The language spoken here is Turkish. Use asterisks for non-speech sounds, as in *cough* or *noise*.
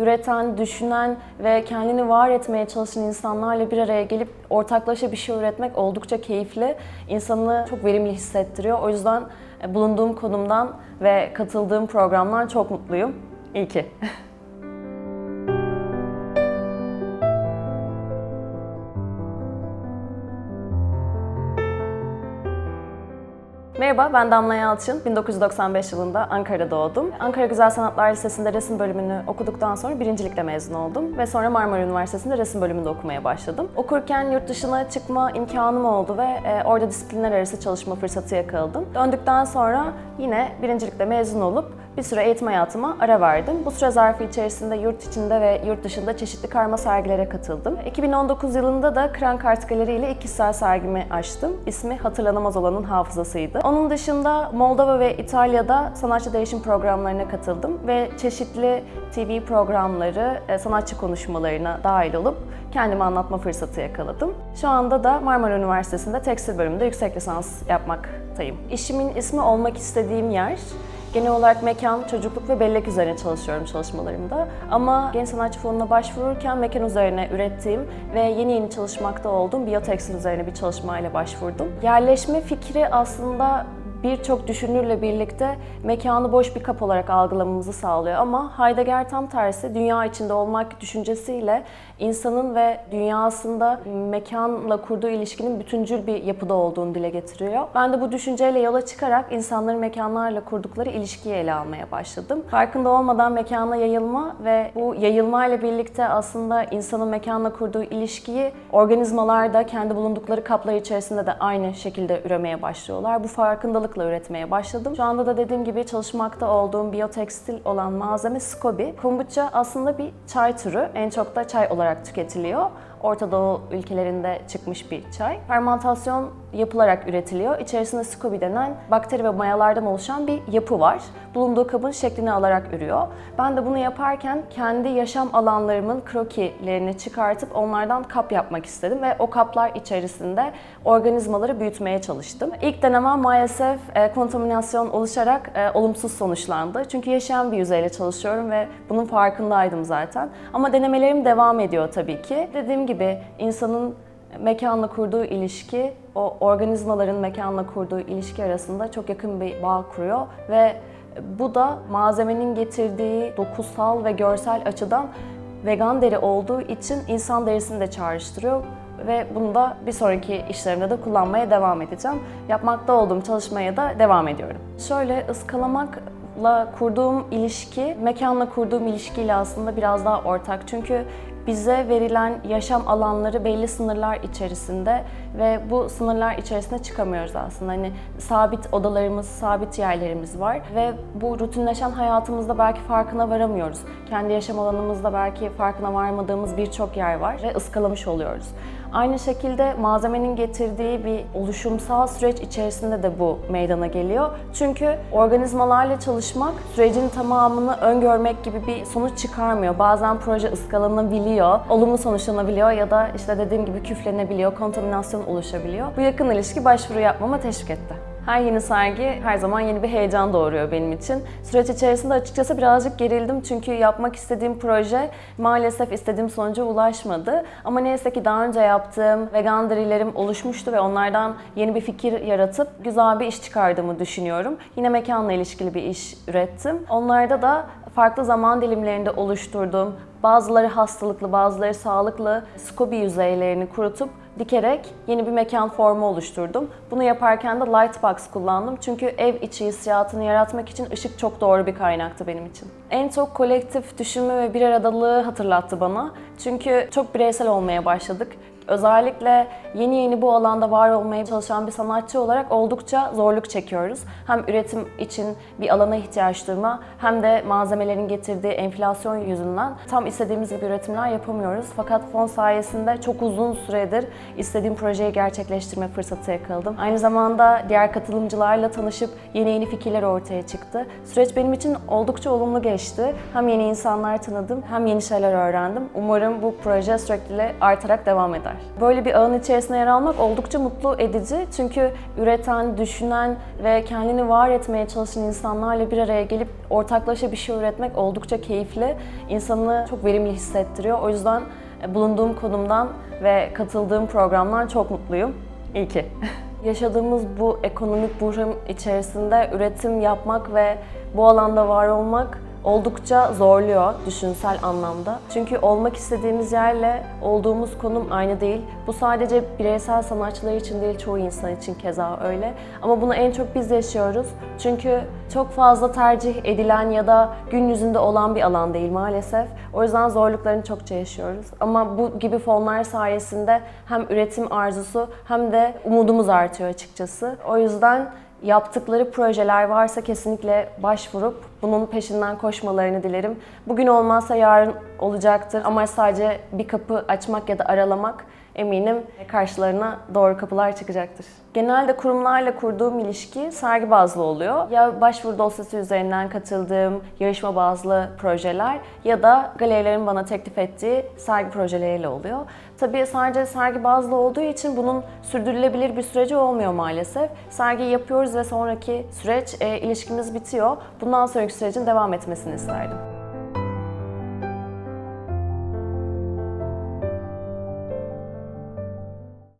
üreten, düşünen ve kendini var etmeye çalışan insanlarla bir araya gelip ortaklaşa bir şey üretmek oldukça keyifli. İnsanı çok verimli hissettiriyor. O yüzden e, bulunduğum konumdan ve katıldığım programdan çok mutluyum. İyi ki. *laughs* Merhaba, ben Damla Yalçın. 1995 yılında Ankara'da doğdum. Ankara Güzel Sanatlar Lisesi'nde resim bölümünü okuduktan sonra birincilikle mezun oldum. Ve sonra Marmara Üniversitesi'nde resim bölümünde okumaya başladım. Okurken yurt dışına çıkma imkanım oldu ve e, orada disiplinler arası çalışma fırsatı yakaladım. Döndükten sonra yine birincilikle mezun olup bir süre eğitim hayatıma ara verdim. Bu süre zarfı içerisinde yurt içinde ve yurt dışında çeşitli karma sergilere katıldım. 2019 yılında da Kran Kart Galeri ile ilk kişisel sergimi açtım. İsmi Hatırlanamaz Olanın Hafızasıydı. Onun dışında Moldova ve İtalya'da sanatçı değişim programlarına katıldım ve çeşitli TV programları, e, sanatçı konuşmalarına dahil olup kendimi anlatma fırsatı yakaladım. Şu anda da Marmara Üniversitesi'nde tekstil bölümünde yüksek lisans yapmaktayım. İşimin ismi olmak istediğim yer. Genel olarak mekan, çocukluk ve bellek üzerine çalışıyorum çalışmalarımda. Ama Genç Sanatçı Fonu'na başvururken mekan üzerine ürettiğim ve yeni yeni çalışmakta olduğum biyotekstil üzerine bir çalışmayla başvurdum. Yerleşme fikri aslında birçok düşünürle birlikte mekanı boş bir kap olarak algılamamızı sağlıyor. Ama Heidegger tam tersi dünya içinde olmak düşüncesiyle insanın ve dünyasında mekanla kurduğu ilişkinin bütüncül bir yapıda olduğunu dile getiriyor. Ben de bu düşünceyle yola çıkarak insanların mekanlarla kurdukları ilişkiyi ele almaya başladım. Farkında olmadan mekana yayılma ve bu yayılmayla birlikte aslında insanın mekanla kurduğu ilişkiyi organizmalar da kendi bulundukları kaplar içerisinde de aynı şekilde üremeye başlıyorlar. Bu farkındalıkla üretmeye başladım. Şu anda da dediğim gibi çalışmakta olduğum biyotekstil olan malzeme Scoby. Kombucha aslında bir çay türü. En çok da çay olarak tüketiliyor. Orta Doğu ülkelerinde çıkmış bir çay. Fermentasyon yapılarak üretiliyor. İçerisinde Scoby denen bakteri ve mayalardan oluşan bir yapı var. Bulunduğu kabın şeklini alarak ürüyor. Ben de bunu yaparken kendi yaşam alanlarımın krokilerini çıkartıp onlardan kap yapmak istedim ve o kaplar içerisinde organizmaları büyütmeye çalıştım. İlk denemem maalesef e, kontaminasyon oluşarak e, olumsuz sonuçlandı. Çünkü yaşayan bir yüzeyle çalışıyorum ve bunun farkındaydım zaten. Ama denemelerim devam ediyor tabii ki. Dediğim gibi insanın mekanla kurduğu ilişki, o organizmaların mekanla kurduğu ilişki arasında çok yakın bir bağ kuruyor ve bu da malzemenin getirdiği dokusal ve görsel açıdan vegan deri olduğu için insan derisini de çağrıştırıyor ve bunu da bir sonraki işlerimde de kullanmaya devam edeceğim. Yapmakta olduğum çalışmaya da devam ediyorum. Şöyle ıskalamakla kurduğum ilişki, mekanla kurduğum ilişkiyle aslında biraz daha ortak. Çünkü bize verilen yaşam alanları belli sınırlar içerisinde ve bu sınırlar içerisinde çıkamıyoruz aslında. Hani sabit odalarımız, sabit yerlerimiz var ve bu rutinleşen hayatımızda belki farkına varamıyoruz. Kendi yaşam alanımızda belki farkına varmadığımız birçok yer var ve ıskalamış oluyoruz. Aynı şekilde malzemenin getirdiği bir oluşumsal süreç içerisinde de bu meydana geliyor. Çünkü organizmalarla çalışmak sürecin tamamını öngörmek gibi bir sonuç çıkarmıyor. Bazen proje ıskalanabiliyor, olumlu sonuçlanabiliyor ya da işte dediğim gibi küflenebiliyor, kontaminasyon oluşabiliyor. Bu yakın ilişki başvuru yapmama teşvik etti. Her yeni sergi her zaman yeni bir heyecan doğuruyor benim için. Süreç içerisinde açıkçası birazcık gerildim çünkü yapmak istediğim proje maalesef istediğim sonuca ulaşmadı. Ama neyse ki daha önce yaptığım vegan derilerim oluşmuştu ve onlardan yeni bir fikir yaratıp güzel bir iş çıkardığımı düşünüyorum. Yine mekanla ilişkili bir iş ürettim. Onlarda da farklı zaman dilimlerinde oluşturduğum bazıları hastalıklı, bazıları sağlıklı skobi yüzeylerini kurutup dikerek yeni bir mekan formu oluşturdum. Bunu yaparken de Lightbox kullandım çünkü ev içi hissiyatını yaratmak için ışık çok doğru bir kaynaktı benim için. En çok kolektif düşünme ve bir aradalığı hatırlattı bana. Çünkü çok bireysel olmaya başladık. Özellikle yeni yeni bu alanda var olmaya çalışan bir sanatçı olarak oldukça zorluk çekiyoruz. Hem üretim için bir alana ihtiyaç duyma hem de malzemelerin getirdiği enflasyon yüzünden tam istediğimiz gibi üretimler yapamıyoruz. Fakat fon sayesinde çok uzun süredir istediğim projeyi gerçekleştirme fırsatı yakaladım. Aynı zamanda diğer katılımcılarla tanışıp yeni yeni fikirler ortaya çıktı. Süreç benim için oldukça olumlu geçti. Hem yeni insanlar tanıdım hem yeni şeyler öğrendim. Umarım bu proje sürekli artarak devam eder. Böyle bir ağın içerisinde yer almak oldukça mutlu edici. Çünkü üreten, düşünen ve kendini var etmeye çalışan insanlarla bir araya gelip ortaklaşa bir şey üretmek oldukça keyifli. İnsanı çok verimli hissettiriyor. O yüzden e, bulunduğum konumdan ve katıldığım programdan çok mutluyum. İyi ki. *laughs* Yaşadığımız bu ekonomik buhran içerisinde üretim yapmak ve bu alanda var olmak oldukça zorluyor düşünsel anlamda. Çünkü olmak istediğimiz yerle olduğumuz konum aynı değil. Bu sadece bireysel sanatçılar için değil, çoğu insan için keza öyle. Ama bunu en çok biz yaşıyoruz. Çünkü çok fazla tercih edilen ya da gün yüzünde olan bir alan değil maalesef. O yüzden zorluklarını çokça yaşıyoruz. Ama bu gibi fonlar sayesinde hem üretim arzusu hem de umudumuz artıyor açıkçası. O yüzden yaptıkları projeler varsa kesinlikle başvurup bunun peşinden koşmalarını dilerim. Bugün olmazsa yarın olacaktır. Amaç sadece bir kapı açmak ya da aralamak. Eminim karşılarına doğru kapılar çıkacaktır. Genelde kurumlarla kurduğum ilişki sergi bazlı oluyor. Ya başvuru dosyası üzerinden katıldığım yarışma bazlı projeler ya da galerilerin bana teklif ettiği sergi projeleriyle oluyor. Tabii sadece sergi bazlı olduğu için bunun sürdürülebilir bir süreci olmuyor maalesef. Sergiyi yapıyoruz ve sonraki süreç e, ilişkimiz bitiyor. Bundan sonraki sürecin devam etmesini isterdim.